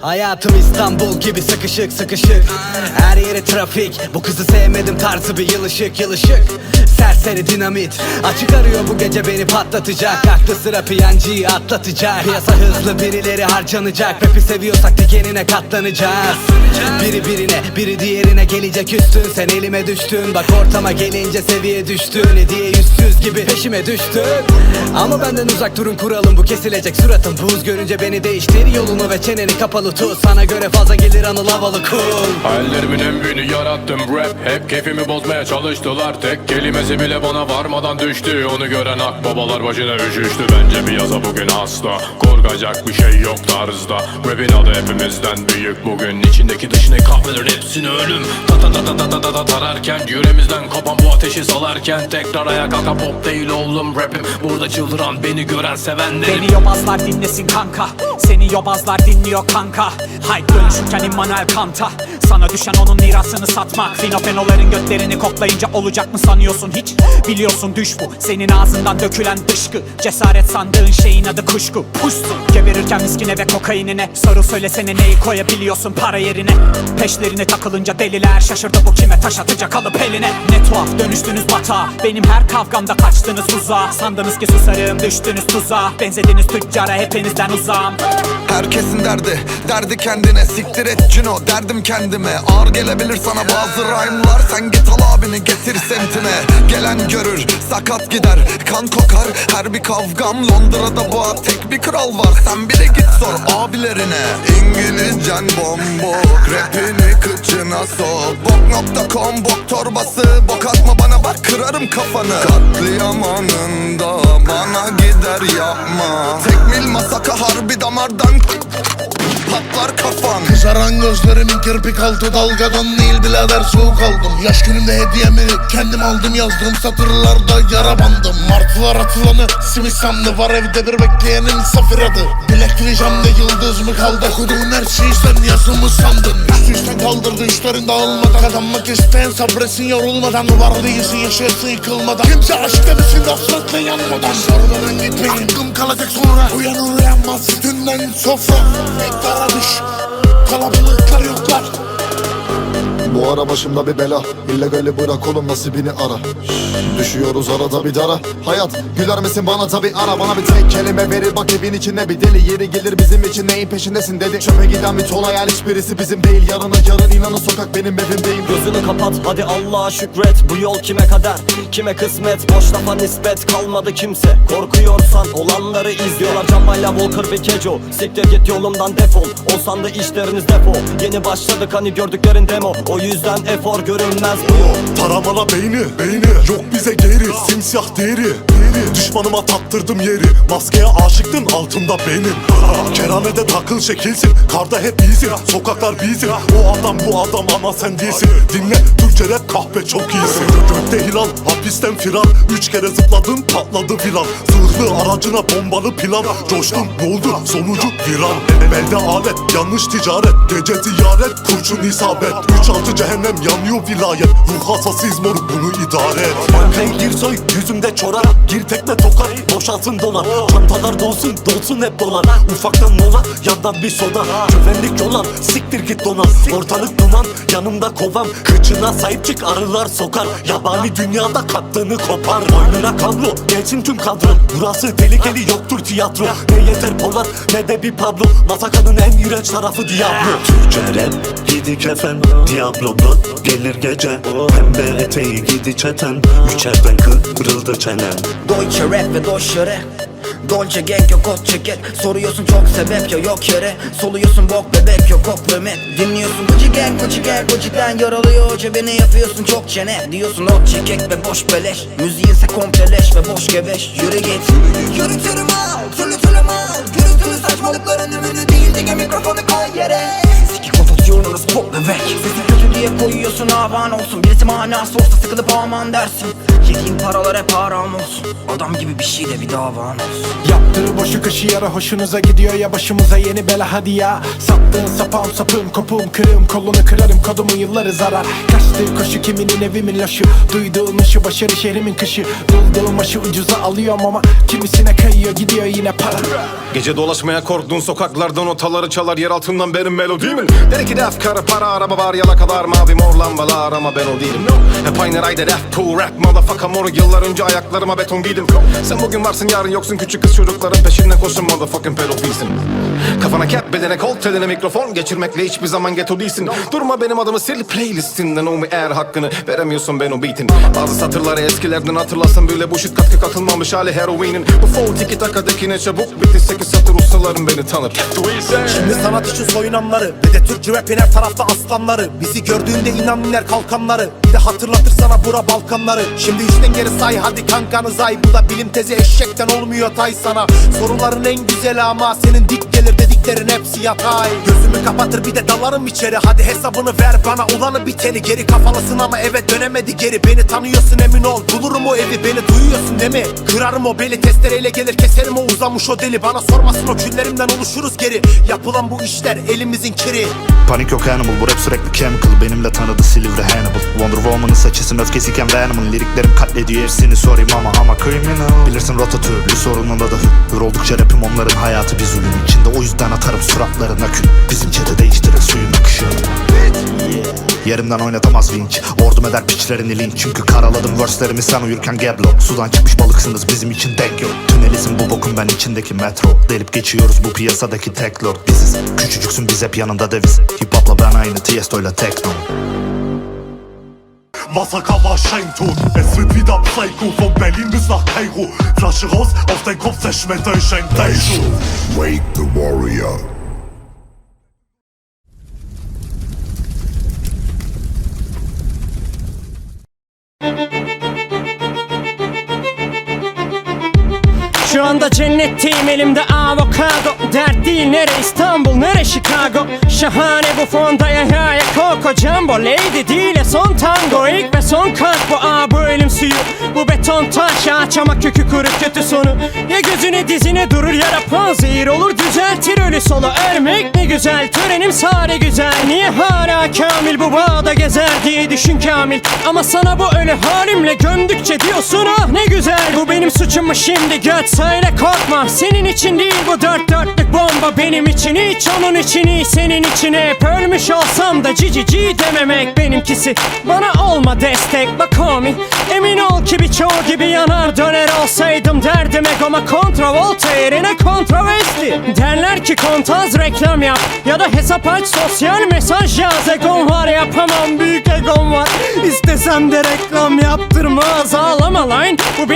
Hayatım İstanbul gibi sıkışık sıkışık. Her yeri trafik. Bu kızı sevmedim tarzı bir yılışık yılışık. Serseri dinamit. Açık arıyor bu gece beni patlatacak. Aklı sıra piyancıyı atlatacak. Piyasa hızlı birileri harcanacak. Rap'i seviyorsak dikenine katlanacağız. Biri birine biri diğerine gelecek üstün. Sen elime düştün. Bak ortama gelince seviye düştün. Hediye yüzsüz gibi peşime düştün. Ama benden uzak durun kuralım. Bu kesilecek suratım. Buz görünce beni değiştir yolunu ve çeneni kapalı havalı tut. Sana göre fazla gelir anıl havalı cool Hayallerimin en büyüğünü yarattım. Rap Hep keyfimi bozmaya çalıştılar. Tek kelimesi bile bana varmadan düştü. Onu gören akbabalar başına üşüştü. Bence bir piyasa bugün hasta Korkacak bir şey yok tarzda. Rap'in adı hepimizden büyük bugün. İçindeki dışını kahvelerin hepsini ölüm. Tata tata tata tata tararken Yüreğimizden kopan bu ateşi salarken Tekrar ayağa kalka pop değil oğlum rapim. Burada çıldıran beni gören sevenlerim. Beni yobazlar dinlesin kanka. Seni yobazlar dinliyor kanka. Hype dönüşürken Immanuel Kant'a. Sana düşen onun mirasını satmak. Finofenoların götlerini koklayınca olacak mı sanıyorsun hiç? Biliyorsun düş bu Senin ağzından dökülen dışkı. Cesaret sandığın şeyin adı kuşku. Puşsun Geberirken miskine ve kokainine. Soru söylesene neyi koyabiliyorsun para yerine? Peşlerine takılınca deliler Şaşırdı bu kime taş atacak alıp eline. Ne tuhaf dönüştünüz batağa. Benim her kavgamda kaçtınız uzağa. Sandınız ki susarım düştünüz tuzağa. Benzediniz tüccara hepinizden uzağım. Herkesin derdi, derdi kendine Siktir et Cino, derdim kendime. Ağır gelebilir sana bazı rhyme'lar. Sen git al abini getir semtine. Gelen görür, sakat gider Kan kokar, her bir kavgam Londra'da bu tek bir kral var. Sen bir de git sor abilerine. İngilizcen bombok Rapini kıçına sok. Bok.com bok torbası. Bok atma bana bak kırarım kafanı. Katliam anında Bana gider yapma. Tekmil masaka harbi damardan Patlar kafan. Kızaran gözlerimin kirpik altı dalgadan değil birader soğuk aldım. Yaş günümde hediyemi kendim aldım yazdığım satırlarda yara bandım. Martılar atılanı simit sandı var evde bir bekleyenin safir adı. Bilek pijamda yıldız mı kaldı? Okuduğun her şeyi sen yazımı sandın. Üstü üstten kaldırdı üstlerin dağılmadan. Kazanmak isteyen sabretsin yorulmadan. Var değilsin yaşayasın yıkılmadan. Kimse aşk demesin hasretle yanmadan. Sormadan gitmeyin. Aklım kalacak sonra. Uyanır uyanmaz sütünden sofra. Mektara düş Kalabalıklar Bu ara başımda bir bela. İllegali bırak oğlum nasibini ara Düşüyoruz arada bir dara. Hayat güler misin bana? Tabi ara Bana bir tek kelime verir. Bak evin içinde bir deli Yeri gelir. Bizim için neyin peşindesin dedi. Çöpe giden bir ton hayal hiçbirisi bizim değil. Yarına yarın inanın sokak benim evimdeyim Gözünü kapat hadi Allah'a şükret. Bu yol kime kader? Kime kısmet? Boş lafa nispet kalmadı kimse. Korkuyorsan olanları izliyorlar. Cambayla Walker ve Kejo. Siktir git yolumdan defol. Olsan da işleriniz depo Yeni başladık hani gördüklerin demo. O yüzden efor görünmez. Bu yol Taramana beyni, beyni. Yok bize geri, simsiyah deri, Düşmanıma taktırdım yeri. Maskeye aşıktın altında benim. Kerhanede takıl şekilsin Karda hep iyisin, sokaklar bizim O adam bu adam ama sen değilsin. Dinle Türkçe rap kahpe çok iyisin. Gökte hilal, hapisten firar. Üç kere zıpladın patladı filan Zırhlı aracına bombalı plan. Coştun ne oldu sonucu viran Elde alet yanlış ticaret. Gece ziyaret kurşun isabet. Üç altı cehennem yanıyor vilayet. Ruh hasasıyız mor bunu idare et Banken gir soy yüzümde çorak. Gir tekme tokat boşaltın dolar. Çantalar dolsun dolsun hep dolar. Ufaktan mola yandan bir soda. Güvenlik yolan siktir git donan. Ortalık duman yanımda kovam Kıçına sahip çık arılar sokar. Yabani dünyada kattığını kopar. Boynuna kablo gelsin tüm kadron Burası tehlikeli yoktur tiyatro. Ne yeter Polat ne de bir Pablo. Masakanın en iğrenç tarafı Diablo. Türkçe rap gidi kefen Diablo'dan gelir gece. Pembe eteği gidi çeten Üçerden kırıldı çenen Deutsche rap ve Deutsche rap Dolce gang yok ot ceket Soruyorsun çok sebep ya yok yere. Soluyorsun bok bebek yok kompliment Dinliyorsun Gucci gang Gucci gang Gucci'den yaralıyor Cebine yapıyorsun çok çene. Diyorsun ot çekek ve boş beleş. Müziğinse kompleleş ve boş gebeş. Yürü git. Yürü türü mal Türlü türlü mal. Gürültülü saçmalıkların ürünü değil Dige mikrofonu koy yere Kapatıyorum pop bebek Sesin kötü diye koyuyorsun aman olsun. Birisi manası olsa sıkılıp aman dersin. Yediğin paralar hep haram olsun. Adam gibi bir şey de bir davan olsun. Yaptığı boşu kışı yara hoşunuza gidiyor ya başımıza yeni bela hadi ya. Sattığın sapağım sapığım kopuğum kırığım kolunu kırarım kodumu yılları zarar. Kaçtığı koşu kiminin evimin laşı Duyduğun ışı başarı şehrimin kışı. Bulduğum aşı ucuza alıyorum ama Kimisine kayıyor gidiyor yine para. Gece dolaşmaya korktuğun sokaklardan otaları çalar yer altından benim melodimin Dedi ki def karı para araba var yalakalar mavi mor lambalar. Ama ben o değilim Hep aynı rayda def cool rap motherfucker. Moru yıllar önce ayaklarıma beton giydim Sen bugün varsın yarın yoksun. Küçük kız çocukların peşinden koşun motherfucking pedofilsin. Kafana cap bedene kol teline mikrofon. Geçirmekle hiçbir zaman ghetto değilsin. Durma benim adımı sil playlistinden o eğer hakkını veremiyorsun ben o beatin. Bazı satırları eskilerden hatırlasın böyle shit katkı katılmamış hali heroinin. Bu flow tiki takadakine çabuk bitti sekiz satır ustalarım beni tanır. Şimdi sanat için soyunanları Ve de Türkçü rapin her tarafta aslanları. Bizi gördüğünde inan iner kalkanları. Bir de hatırlatır sana bura Balkanları. Şimdi üçten geri say hadi kankanı say. Bu da bilim tezi eşekten olmuyor tay sana. Soruların en güzeli ama senin dik gelir dediklerin hepsi yatay. Gözümü kapatır bir de dalarım içeri. Hadi hesabını ver bana. Olanı biteni Geri kafalısın ama eve dönemedi geri. Beni tanıyorsun emin ol. Bulurum o evi Beni duyuyorsun değil mi? Kırarım o beli testereyle gelir keserim o uzamış o deli. Bana sormasın o küllerimden oluşuruz geri. Yapılan bu işler elimizin kiri. Panik yok animal bu rap sürekli chemical. Benimle tanıdı Silivri Hannibal. Wonder Woman'ın saçısın öfkesiyken Venom'ın Liriklerim katlediyor. Hepsini sorayım ama ama criminal. Bilirsin rotatürlü sorununda da Hür oldukça rapim onların hayatı bir zulüm. İçinde O yüzden atarım suratlarına kül. Bizim çete değiştirir suyun akışını Yerimden oynatamaz vinç Ordum eder piçlerini linç. Çünkü karaladım verse'lerimi sen uyurken geblo Sudan çıkmış balıksınız bizim için denk yok. Tünelizm bu bokun ben içindeki metro. Delip geçiyoruz bu piyasadaki tek lord biziz. Küçücüksün biz hep yanında deviz. Hip hopla ben aynı Tiesto'yla tekno Massaker war Scheintot. Es wird wieder Psycho von Berlin bis nach Kairo. Flasche raus, auf dein Kopf zerschmetter ich ein Daisho. Wake the warrior Şu anda cennetteyim elimde avokado. Dert değil nere İstanbul nere Chicago? Şahane bu fonda ya ya ya Coco Jumbo Lady değil ya son tango. İlk ve son kat bu aa bu elim suyu. Bu beton taş ağaç ama kökü kuru kötü sonu. Ya gözüne dizine durur ya da panzehir olur düzeltir ölü solu. Ölmek ne güzel törenim sare güzel. Niye hala kamil bu bağda gezer diye düşün kamil? Ama sana bu ölü halimle gömdükçe diyorsun ah ne güzel Bu benim suçum mu şimdi göt söyle korkma. Senin için değil bu dört dörtlük bomba benim için. Hiç onun için iyi senin için hep Ölmüş olsam da cici ci dememek benimkisi. Bana olma destek bak homie. Emin ol ki birçoğu gibi yanar döner olsaydım derdim egoma. Kontravolta yerine kontravesti Derler ki kontaz reklam yap ya da hesap aç sosyal mesaj yaz. Egom var yapamam büyük egom var. İstesem de reklam yaptırmaz. Ağlama line Bu benim